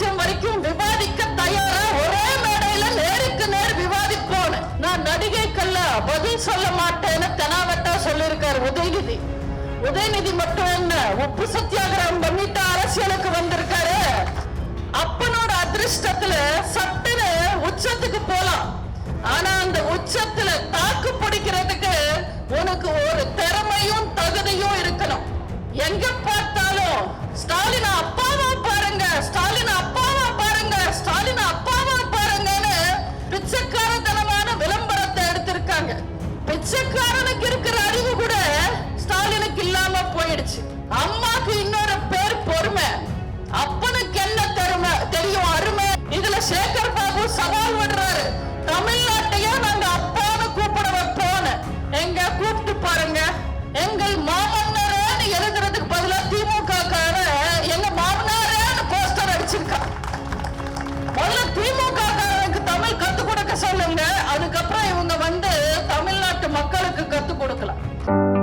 ரகசியம் வரைக்கும் விவாதிக்க தயாரா? ஒரே மேடையில நேருக்கு நேர் விவாதிப்போம் நான் நடிகைக்கல்ல பதில் சொல்ல மாட்டேன்னு தெனாவட்டா சொல்லியிருக்காரு உதயநிதி. உதயநிதி மட்டும் என்ன உப்பு சத்தியாகிரகம் பண்ணிட்டு அரசியலுக்கு வந்திருக்காரு? அப்பனோட அதிர்ஷ்டத்துல சட்டுன்னு உச்சத்துக்கு போலாம். ஆனா அந்த உச்சத்துல தாக்கு பிடிக்கிறதுக்கு உனக்கு ஒரு திறமையும் தகுதியும் இருக்கணும். எங்க பார்த்தாலும் ஸ்டாலின் அப்பாவா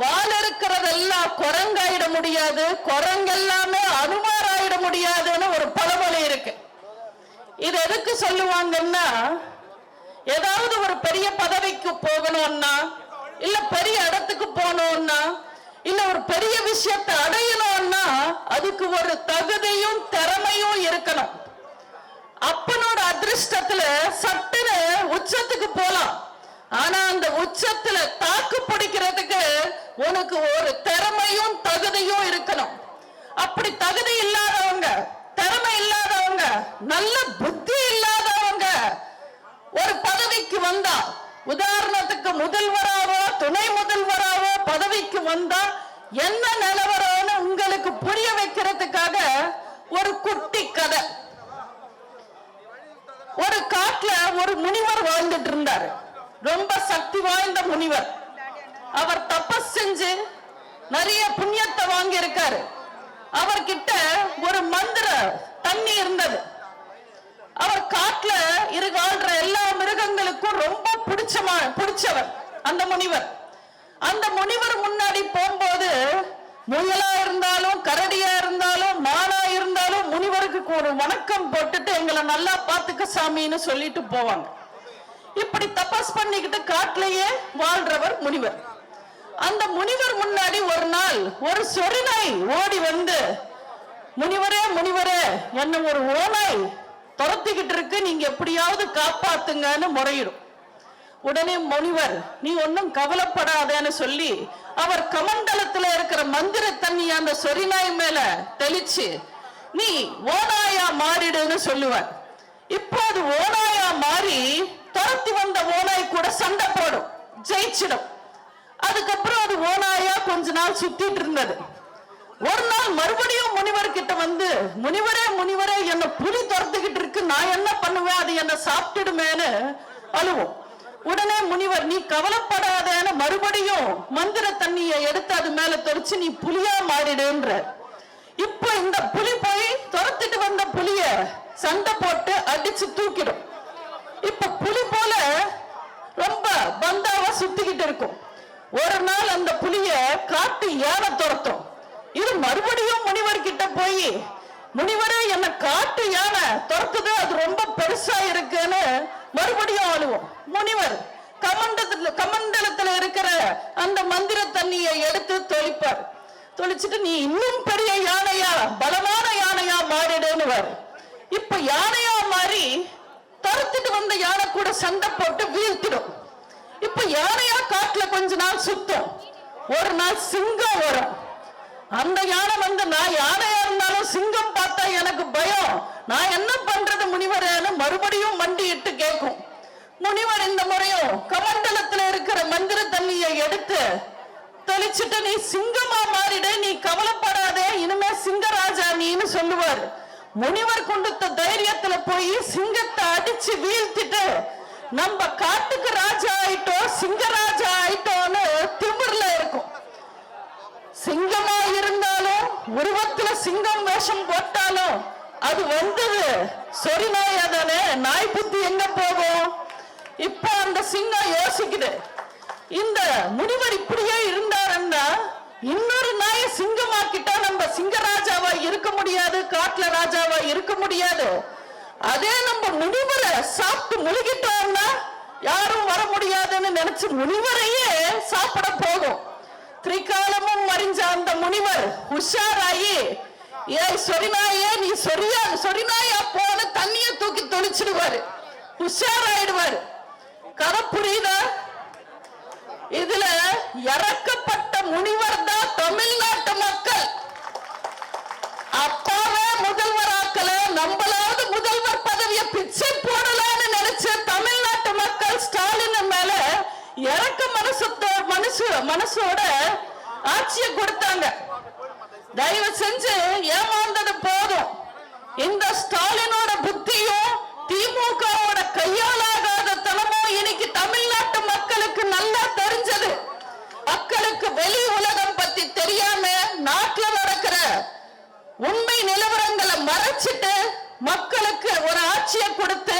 வால் இருக்கிறதெல்லாம் குரங்காயிட முடியாது குரங்கெல்லாமே அனுமாராயிட முடியாதுன்னு ஒரு பழமொழி இருக்கு. இது எதுக்கு சொல்லுவாங்கன்னா ஏதாவது ஒரு பெரிய பதவிக்கு போகணும்னா இல்ல பெரிய இடத்துக்கு போகணும்னா இல்ல ஒரு பெரிய விஷயத்தை அடையணும்னா அதுக்கு ஒரு தகுதியும் திறமையும் இருக்கணும். அப்பனோட அதிர்ஷ்டத்துல சட்டுன்னு உச்சத்துக்கு போலாம். ஆனா அந்த உச்சத்துல தாக்கு பிடிக்கிறதுக்கு உனக்கு ஒரு திறமையும் தகுதியும் இருக்கணும். அப்படி தகுதி இல்லாதவங்க திறமை இல்லாதவங்க நல்ல புத்தி இல்லாதவங்க ஒரு பதவிக்கு வந்தா உதாரணத்துக்கு முதல்வராவோ துணை முதல்வராவோ பதவிக்கு வந்தா என்ன நிலவரம்னு உங்களுக்கு புரிய வைக்கிறதுக்காக ஒரு குட்டி கதை. ஒரு காட்டுல ஒரு முனிவர் வாழ்ந்துட்டு இருந்தாரு. ரொம்ப சக்தி வாய்ந்த முனிவர். அவர் தபஸ் செஞ்சு நிறைய புண்ணியத்தை வாங்கி இருக்காரு அவர்கிட்ட ஒரு மந்திர தண்ணி இருந்தது. அவர் காட்டுல இரு எல்லா மிருகங்களுக்கும் ரொம்ப பிடிச்சமா பிடிச்சவர் அந்த முனிவர். அந்த முனிவர் முன்னாடி போகும்போது முயலா இருந்தாலும் கரடியா இருந்தாலும் மானா இருந்தாலும் முனிவருக்கு ஒரு வணக்கம் போட்டுட்டு எங்களை நல்லா பாத்துக்க சாமின்னு சொல்லிட்டு போவாங்க. இப்படி தபஸ் பண்ணிக்கிட்டு காட்டுலயே வாழ்றவர் முனிவர். அந்த முனிவர் முன்னாடி ஒரு நாள் ஒரு சொரிநாய் ஓடி வந்து முனிவரே முனிவரே என்ன ஒரு ஓநாய் துரத்திக்கிட்டு இருக்கு நீங்க எப்படியாவது காப்பாத்துங்கன்னு முறையிடும். உடனே முனிவர் நீ ஒன்னும் கவலைப்படாதேன்னு சொல்லி அவர் கமண்டலத்துல இருக்கிற மந்திர தண்ணி அந்த சொரிநாய் மேல தெளிச்சு நீ ஓநாயா மாறிடுன்னு சொல்லுவார். இப்போ அது ஓநாயா மாறி துரத்தி வந்த ஓநாய் கூட சண்டை போடும் ஜெயிச்சிடும். அதுக்கப்புறம் அது ஓனாயா கொஞ்ச நாள் சுத்திட்டு இருந்தது. ஒரு நாள் மறுபடியும் முனிவர் கிட்ட வந்து முனிவரே முனிவரே என்ன புலி துரத்துக்கிட்டு இருக்கு. நான் என்ன பண்ணுவேன்? அது என்ன சாப்பிட்டுடுமேன்னு அழுவோம். உடனே முனிவர் நீ கவலைப்படாதேன்னு மறுபடியும் மந்திர தண்ணியை எடுத்து அது மேல தெளிச்சு நீ புலியா மாறிடுன்ற. இப்போ இந்த புலி போய் துரத்திட்டு வந்த புலிய சண்டை போட்டு அடிச்சு தூக்கிடும். இப்ப புலி போல ரொம்ப பந்தாவா சுத்திக்கிட்டு இருக்கும். ஒரு நாள் அந்த புலிய காட்டு யானை துரத்தும். இது மறுபடியும் முனிவர் கிட்ட போய் முனிவரே என்ன காட்டு யானை துரத்துது அது ரொம்ப பெருசா இருக்குன்னு மறுபடியும் அழுவோம் முனிவர் கமண்டத்துல கமண்டலத்துல இருக்கிற அந்த மந்திர தண்ணியை எடுத்து தொளிப்பார். தொளிச்சிட்டு நீ இன்னும் பெரிய யானையா பலமான யானையா மாறிடுன்னு இப்ப யானையா மாறி துரத்துட்டு வந்த யானை கூட சண்டை போட்டு வீழ்த்திடும். இப்ப யானையா காட்டுல கொஞ்ச நாள் சுத்தும். ஒரு நாள் சிங்கம் வரும். அந்த யானை வந்து நான் யானையா இருந்தாலும் சிங்கம் பார்த்தா எனக்கு பயம். நான் என்ன பண்றது முனிவரேன்னு மறுபடியும் மண்டியிட்டு கேட்கும் முனிவர் இந்த முறையும் கமண்டலத்துல இருக்கிற மந்திர தண்ணியை எடுத்து தெளிச்சுட்டு நீ சிங்கமா மாறிடு நீ கவலைப்படாதே இனிமே சிங்கராஜா நீன்னு சொல்லுவார். முனிவர் கொடுத்த தைரியத்துல போய் சிங்கத்தை அடிச்சு வீழ்த்திட்டு நம்ம காட்டுக்கு ராஜா ஆயிட்டோம் சிங்கராஜா ஆயிட்டோம்னு திமிர்ல இருக்கும். சிங்கமா இருந்தாலும் உருவத்துல சிங்கம் வேஷம் போட்டாலும் அது வந்தது. சொறி நாய் தானே? நாய் புத்தி எங்க போகும்? இப்ப அந்த சிங்கம் யோசிக்குது. இந்த முனிவர் இப்படியே இருந்தாருன்னா இன்னொரு நாய சிங்கமாக்கிட்டா நம்ம சிங்கராஜாவா இருக்க முடியாது காட்டுல ராஜாவா இருக்க முடியாது. அதே நம்ம முனிவரை சாப்பிட்டு முழுகிட்டோம்னா யாரும் வர முடியாதுன்னு நினைச்சு முனிவரையே சாப்பிட போகும் திரிகாலமும் மறிஞ்ச அந்த முனிவர் உஷாராயி ஏய் சொரிநாயே நீ சொரியா சொரிநாயா போன தண்ணிய தூக்கி தொளிச்சிடுவாரு. உஷாராயிடுவாரு. கதை புரியுதா? இதுல இறக்கப்பட்ட முனிவர் தான் தமிழ்நாட்டு மக்கள். அப்பாவே முதல்வராக்கல நம்மளாவது முதல்வர் பதவியை பிச்சை போடலாம்னு நினைச்ச தமிழ்நாட்டு மக்கள் ஸ்டாலின் மேல இறக்க மனசத்தோ மனசு மனசோட ஆட்சியை கொடுத்தாங்க. தயவு செஞ்சு ஏமாந்தது போதும். இந்த ஸ்டாலினோட புத்தியும் திமுகவோட கையாலாகாத தனமும் இன்னைக்கு தமிழ்நாட்டு மக்களுக்கு நல்லா தெரிஞ்சது. மக்களுக்கு வெளி உலகம் பத்தி தெரியாம நாட்டுல நடக்கிற உண்மை நிலவரங்களை மக்களுக்கு ஒரு ஆட்சியை கொடுத்து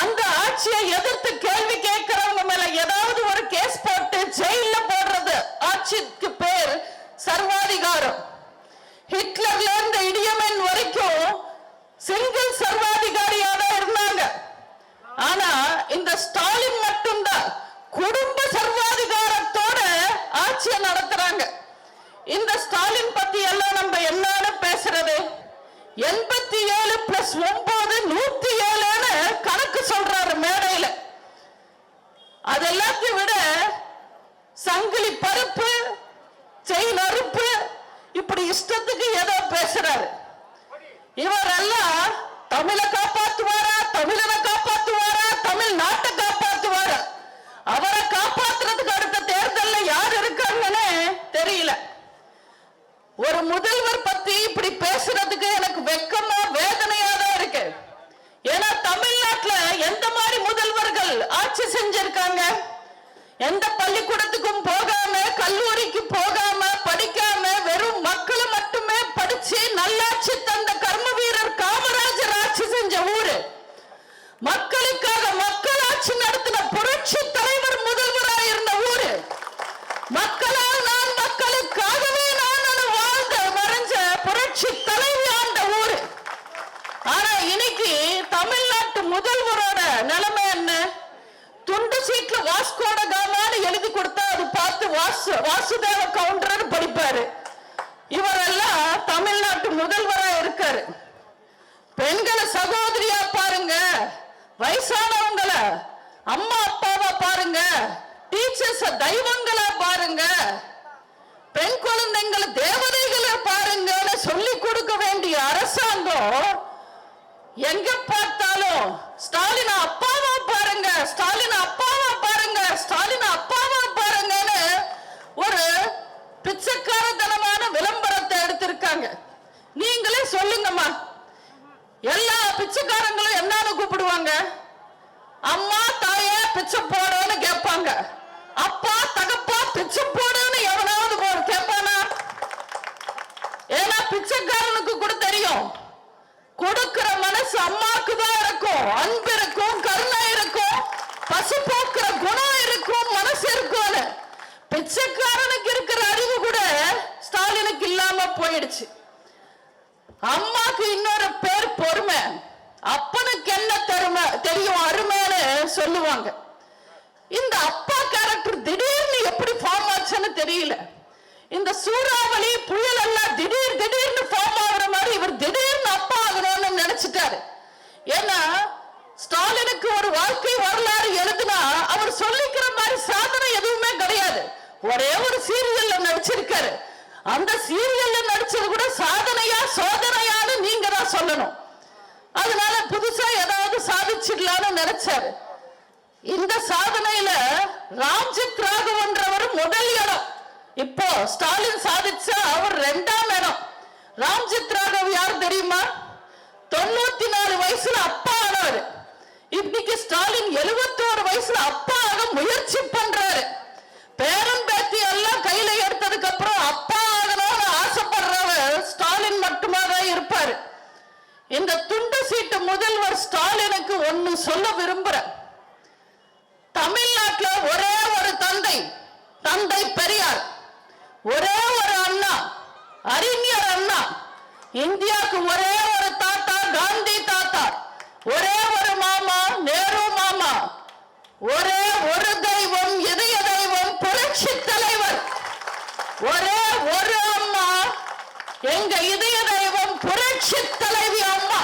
அந்த ஆட்சியை எதிர்த்து கேள்வி கேட்கிறவங்க மேல ஏதாவது ஒரு கேஸ் போட்டு ஜெயில போடுறது. ஆட்சிக்கு பேர் சர்வாதிகாரம். ஹிட்லர்ல இருந்து இடியமன் வரைக்கும் சிங்கிள் சர்வாதிகாரியா தான் இருந்தாங்க. ஆனா இந்த ஸ்டாலின் மட்டும்தான் குடும்ப சர்வாதிகாரத்தோட ஆட்சியை நடத்துறாங்க. இந்த ஸ்டாலின் பத்தி எல்லாம் நம்ம என்னன்னு பேசுறது? எண்பத்தி ஏழு பிளஸ் ஒன்பது நூத்தி ஏழுன்னு கணக்கு சொல்றாரு மேடையில. அது எல்லாத்தையும் விட சங்கிலி பருப்பு செயின் அறுப்பு இப்படி இஷ்டத்துக்கு ஏதோ பேசுறாரு. இவரெல்லாம் தமிழை காப்பாத்துவாரா? தமிழனை காப்பாத்துவார் தமிழ் நாட்டை காப்பாத்துவாரா அவரை காப்பாத்துறதுக்கு அடுத்த தேர்தல்ல யார் இருக்காங்கன்னு தெரியல ஒரு முதல்வர் பத்தி இப்படி பேசுறதுக்கு எனக்கு வெக்கமா வேதனையா தான் இருக்கு ஏன்னா தமிழ்நாட்டுல எந்த மாதிரி முதல்வர்கள் ஆட்சி செஞ்சிருக்காங்க எந்த பள்ளிக்கூடத்துக்கும் போகாம கல்லூரிக்கு போகாம படிக்காம வெறும் மக்களை மட்டுமே படிச்சு நல்லாட்சி தந்த கர்ம வீரர் காமராஜர் ஆட்சி செஞ்ச ஊரு மக்களுக்காக மக்கள் ஆட்சி நடத்தின புரட்சி தலைவர் முதல்வராக இருந்த ஊரு மக்களால் நான் மக்களுக்காகவே நான் வாழ்ந்த மறைஞ்ச புரட்சி தலைவி ஆண்ட ஊரு ஆனா இன்னைக்கு தமிழ்நாட்டு முதல்வரோட நிலைமை என்ன துண்டு சீட்ல வாஸ்கோட காமான்னு எழுதி கொடுத்தா அது பார்த்து வாசு வாசுதேவ கவுண்டர் படிப்பாரு. இவரெல்லாம் தமிழ்நாட்டு முதல்வரா இருக்காரு. பெண்களை சகோதரியா பாருங்க. வயசானவங்கள அம்மா அப்பாவா பாருங்க. டீச்சர்ஸ் தெய்வங்களா பாருங்க. பெண் குழந்தைங்களை தேவதைகளை பாருங்கன்னு சொல்லி கொடுக்க வேண்டிய அரசாங்கம் எங்க பார்த்தாலும் ஸ்டாலின் அப்பாவா பாருங்க ஸ்டாலின் அப்பாவா பாருங்க ஸ்டாலின் அப்பா பிச்சைக்காரத்தனமான விளம்பரத்தை எடுத்திருக்காங்க. நீங்களே சொல்லுங்கம்மா. எல்லா பிச்சைக்காரங்களும் என்னன்னு கூப்பிடுவாங்க. அம்மா தாயே பிச்சை போடுன்னு கேட்பாங்க. அப்பா தகப்பா பிச்சை போடுன்னு எவனாவது கேட்பானா? ஏன்னா பிச்சைக்காரனுக்கு கூட தெரியும். கொடுக்கிற மனசு அம்மாக்கு தான் இருக்கும். அன்பு இருக்கும் கருணை இருக்கும் பசு போக்குற குணம் இருக்கும் மனசு இருக்கும்னு. பிச்சைக்காரனுக்கு இருக்கிற அறிவு கூட ஸ்டாலினுக்கு இல்லாம போயிடுச்சு. அம்மாக்கு இன்னொரு பேர் பொறுமை. அப்பனுக்கு என்ன தருமை? தெரியும் அருமைன்னு சொல்லுவாங்க. இந்த அப்பா கேரக்டர் திடீர்னு எப்படி ஃபார்ம் ஆச்சுன்னு தெரியல. இந்த சூறாவளி புயல் எல்லாம் திடீர் திடீர்னு ஃபார்ம் ஆகுற மாதிரி இவர் திடீர்னு அப்பா ஆகணும்னு நினைச்சிட்டாரு. ஏன்னா ஸ்டாலினுக்கு ஒரு வாழ்க்கை வரலாறு எழுதுனா அவர் சொல்லிக்கிற மாதிரி சாதனை எதுவுமே கிடையாது. ஒரே ஒரு சீரியல்ல நடிச்சிருக்காரு. அந்த சீரியல்ல நடிச்சது கூட சாதனையா சோதனையான்னு நீங்க தான் சொல்லணும். அதனால புதுசா ஏதாவது சாதிச்சிடலாம்னு நினைச்சாரு. இந்த சாதனையில ராம்ஜித் ராகவன்றவர் முதல் இடம். இப்போ ஸ்டாலின் சாதிச்ச அவர் ரெண்டாம் இடம். ராம்ஜித் ராகவ் யார் தெரியுமா? தொண்ணூத்தி நாலு வயசுல அப்பா ஆனார். இன்னைக்கு ஸ்டாலின் 71 வயசுல அப்பா ஆக முயற்சி பண்றாரு. பேரன் பேத்தி எல்லாம் கையில எடுத்ததுக்கு அப்புறம் அப்பா ஸ்டாலின் மட்டுமா தான் இருப்பாரு. இந்த துண்டு சீட்டு முதல்வர் ஸ்டாலினுக்கு ஒண்ணு சொல்ல விரும்புறேன். தமிழ்நாட்டுல ஒரே ஒரு தந்தை தந்தை பெரியார். ஒரே ஒரு அண்ணா அறிஞர் அண்ணா. இந்தியாவுக்கு ஒரே ஒரு தாத்தா காந்தி தாத்தா. ஒரே ஒரு மாமா நேரு மாமா. ஒரே ஒரு தெய்வம் இதய தெய்வம் புரட்சி தலைவர். ஒரே ஒரு அம்மா. எங்க இதய தெய்வம் புரட்சி தலைவி அம்மா.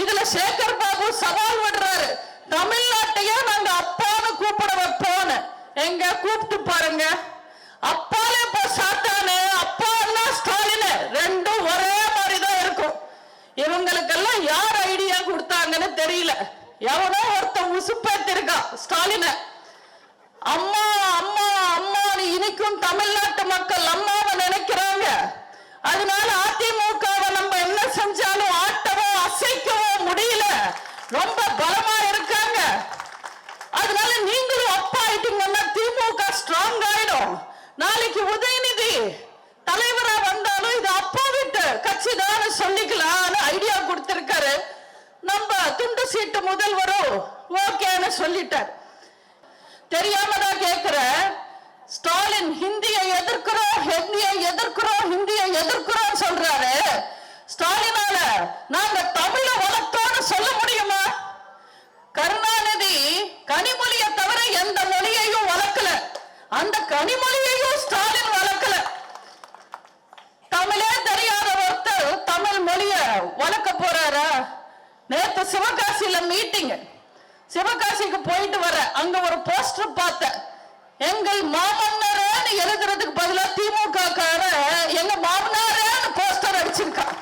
இதுல சேகர் பாபு சவால் விடுறாரு. தமிழ்நாட்டையே நாங்க அப்பான்னு கூப்பிட வைப்போம் எங்க கூப்பிட்டு பாருங்க. அப்பாலே இப்ப சாத்தானு அப்பா அண்ணா ஸ்டாலின். ரெண்டும் ஒரே மாதிரி தான் இருக்கும். இவங்களுக்கெல்லாம் யார் ஐடியா கொடுத்தாங்கன்னு தெரியல. எவனோ ஒருத்தன் உசுப்பேத்திருக்கான் ஸ்டாலினை. அம்மா அம்மா அம்மான்னு இனிக்கும் தமிழ்நாட்டு மக்கள் அம்மாவை நினைக்கிறாங்க. அதனால அதிமுகவை நம்ம என்ன செஞ்சாலும் ஆட்டவோ அசைக்கவோ முடியல. ரொம்ப பலமா இருக்காங்க. அதனால நீங்களும் அப்பா ஆயிட்டீங்கன்னா திமுக ஸ்ட்ராங் ஆயிடும். நாளைக்கு உதயநிதி தலைவரா வந்தாலும் இது அப்பா விட்டு கட்சி தான் சொல்லிக்கலாம்னு ஐடியா கொடுத்திருக்காரு. நம்ம துண்டு சீட்டு முதல்வரும் ஓகேன்னு சொல்லிட்டார். தெரியாம தான் கேட்கிறேன் ஸ்டாலின் ஹிந்தியை எதிர்க்கிறோம் ஹிந்தியை எதிர்க்கிறோம் ஹிந்தியை எதிர்க்கிறோம் சொல்றாரு. ஸ்டாலினால நாங்க தமிழ வளர்த்தோம்னு சொல்ல முடியுமா? கருணாநிதி கனிமொழியை தவிர எந்த மொழியையும் வளர்க்கல. அந்த கனிமொழியையும் ஸ்டாலின் வளர்க்கல. தமிழே தெரியாத ஒருத்தர் தமிழ் மொழிய வளர்க்க போறாரா? நேத்து சிவகாசியில மீட்டிங் சிவகாசிக்கு போயிட்டு வர அங்க ஒரு போஸ்டர் பார்த்தேன். எங்கள் மாமன்னரேன்னு எழுதுறதுக்கு பதிலா திமுக கார எங்க மாமனாரேன்னு போஸ்டர் அடிச்சிருக்கான்.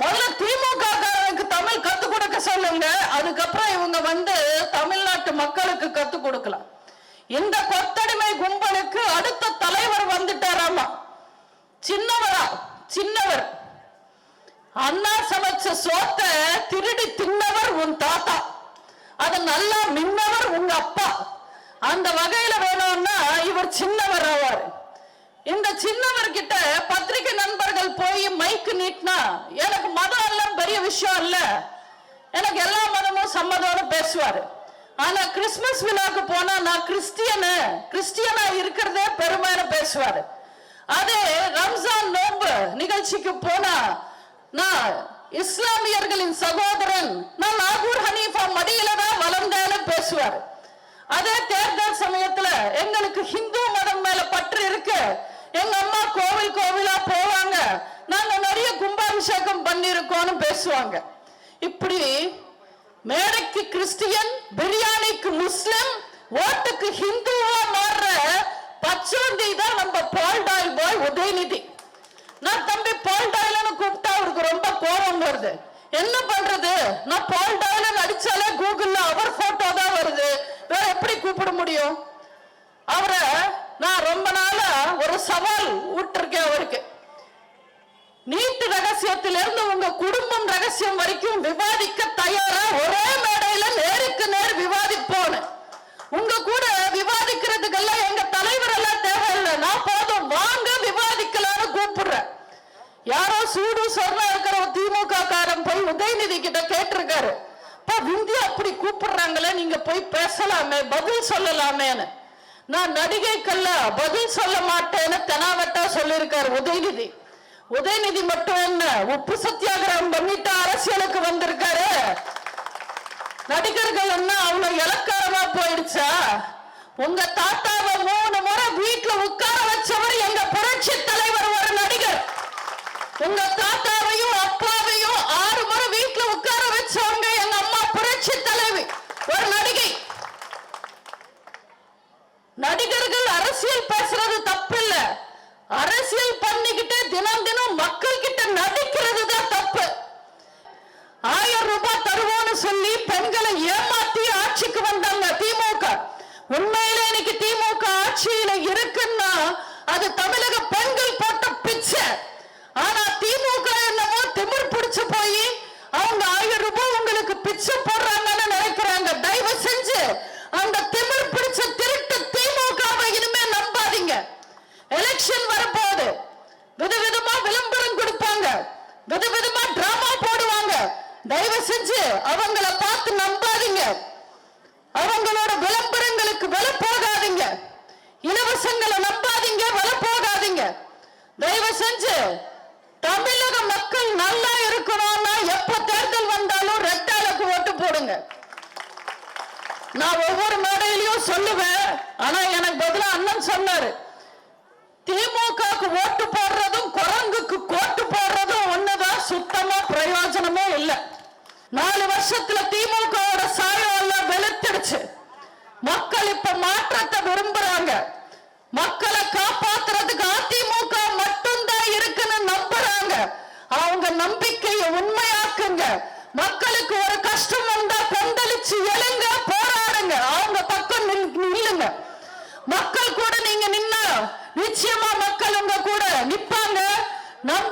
முதல்ல திமுக காரனுக்கு தமிழ் கத்து கொடுக்க சொல்லுங்க அதுக்கப்புறம் இவங்க வந்து தமிழ்நாட்டு மக்களுக்கு கத்து கொடுக்கலாம். இந்த கொத்தடிமை கும்பலுக்கு அடுத்த தலைவர் வந்துட்டாராமா? சின்னவரா சின்னவர். அண்ணா சமைச்ச சோத்தை திருடி தின்னவர் உன் தாத்தா. அது நல்லா மின்னவர் உங்க அப்பா. அந்த வகையில வேணும்னா இவர் சின்னவர் ஆவார். இந்த சின்னவர் கிட்ட பத்திரிகை நண்பர்கள் போய் மைக்கு நீட்டினா எனக்கு மதம் எல்லாம் பெரிய விஷயம் இல்ல. எனக்கு எல்லா மதமும் சம்மதோட பேசுவாரு. ஆனா கிறிஸ்துமஸ் விழாக்கு போனா நான் கிறிஸ்டியனு கிறிஸ்டியனா இருக்கிறதே பெருமையான பேசுவாரு. அதே ரம்ஜான் நோன்பு நிகழ்ச்சிக்கு போனா நான் இஸ்லாமியர்களின் சகோதரன் நான் நாகூர் ஹனீஃபா மடியில தான் வளர்ந்தேன்னு பேசுவார். அதே தேர்தல் சமயத்துல எங்களுக்கு ஹிந்து மதம் மேல பற்று இருக்கு. எங்க அம்மா கோவில் கோவிலா போவாங்க. நாங்க நிறைய கும்பாபிஷேகம் பண்ணிருக்கோம்னு பேசுவாங்க. இப்படி மேடைக்கு கிறிஸ்டியன் பிரியாணிக்கு முஸ்லிம் ஓட்டுக்கு ஹிந்துவா மாறுற பச்சோந்தி தான் நம்ம பால்டாயில் பாய் உதயநிதி. நான் தம்பி பால்டாய்லன்னு கூப்பிட்டா அவருக்கு ரொம்ப கோபம் வருது. என்ன பண்றது? நான் பால்டாயில் அடிச்சாலே கூகுள்ல அவர் போட்டோ தான் வருது வேற எப்படி கூப்பிட முடியும். அவரை நான் ரொம்ப நாளா ஒரு சவால் விட்டுருக்கேன் அவருக்கு. நீட்டு ரகசியத்திலிருந்து உங்க குடும்பம் ரகசியம் வரைக்கும் விவாதிக்க தயாரா ஒரே மேடையில நேருக்கு நேர் விவாதிப்போம் உங்க கூட விவாதிக்கிறதுக்கெல்லாம் எங்க தலைவர் எல்லாம் தேவையில்லை. நான் போதும். வாங்க விவாதிக்கலாம்னு கூப்பிடுறேன். யாரோ சூடு சொர்ணா இருக்கிற திமுக காரன் போய் உதயநிதி கிட்ட கேட்டிருக்காரு. அப்பா விந்தி அப்படி கூப்பிடுறாங்களே நீங்க போய் பேசலாமே பதில் சொல்லலாமேன்னு. நான் நடிகைக்கல்ல பதில் சொல்ல மாட்டேன்னு தெனாவட்டா சொல்லியிருக்காரு உதயநிதி. உதயநிதி மட்டும் என்ன உப்பு சத்தியாகிரகம் பண்ணிட்டு அரசியலுக்கு வந்திருக்காரு. நடிகர்கள் என்ன அவ்வளவு இலக்காரமா போயிடுச்சா? உங்க தாத்தாவை மூணு முறை வீட்டுல உட்கார வச்சவர் எங்க புரட்சி தலைவர் ஒரு நடிகர். உங்க தாத்தாவையும் அப்பா நடிகர்கள் அரசியல் பேசுறது தப்பு இல்ல அரசியல் பண்ணிக்கிட்டு தினம் தினம் மக்கள் கிட்ட நடிக்கிறது தான் தப்பு. ஆயிரம் ரூபாய் தருவோம்னு சொல்லி பெண்களை ஏமாத்தி ஆட்சிக்கு வந்தாங்க திமுக. உண்மையில இன்னைக்கு திமுக ஆட்சியில இருக்குன்னா அது தமிழக பெண்கள் போட்ட பிச்சை. ஆனா திமுக என்னமோ திமிர் பிடிச்சு போய் ஆயிரம் ரூபாய் உங்களுக்கு பிச்சை போடுறாங்க. எலெக்ஷன் வரப்போகுது. விதவிதமா விளம்பரம் கொடுப்பாங்க. விதவிதமா டிராமா போடுவாங்க. தயவு செஞ்சு அவங்கள பார்த்து நம்பாதீங்க. அவங்களோட விளம்பரங்களுக்கு விலை போகாதீங்க. இலவசங்களை நம்பாதீங்க விலை போகாதீங்க. தயவு செஞ்சு தமிழக மக்கள் நல்லா இருக்கணும்னா எப்ப தேர்தல் வந்தாலும் ரெட்டாலுக்கு ஓட்டு போடுங்க. நான் ஒவ்வொரு மேடையிலையும் சொல்லுவேன். ஆனா எனக்கு பதிலா அண்ணன் சொன்னாரு திமுகவுக்கு ஓட்டு போடுறதும் குரங்குக்கு கோட்டு போடுறதும் ஒண்ணுதான் சுத்தமா பிரயோஜனமே இல்லை நாலு வருஷத்துல திமுக சாயம் வெளுத்துடுச்சு. மக்கள் இப்ப மாற்றத்தை விரும்புறாங்க. மக்களை காப்பாத்துறதுக்கு அதிமுக மட்டும்தான் இருக்குன்னு நம்புறாங்க. அவங்க நம்பிக்கையை உண்மையாக்குங்க. மக்களுக்கு ஒரு கஷ்டம் வந்தா கொந்தளிச்சு எழுங்க போராடுங்க. அவங்க பக்கம் நில்லுங்க. மக்கள் கூட நீங்க நின்னா நிச்சயமா மக்கள் உங்க கூட நிப்பாங்க. நம்ப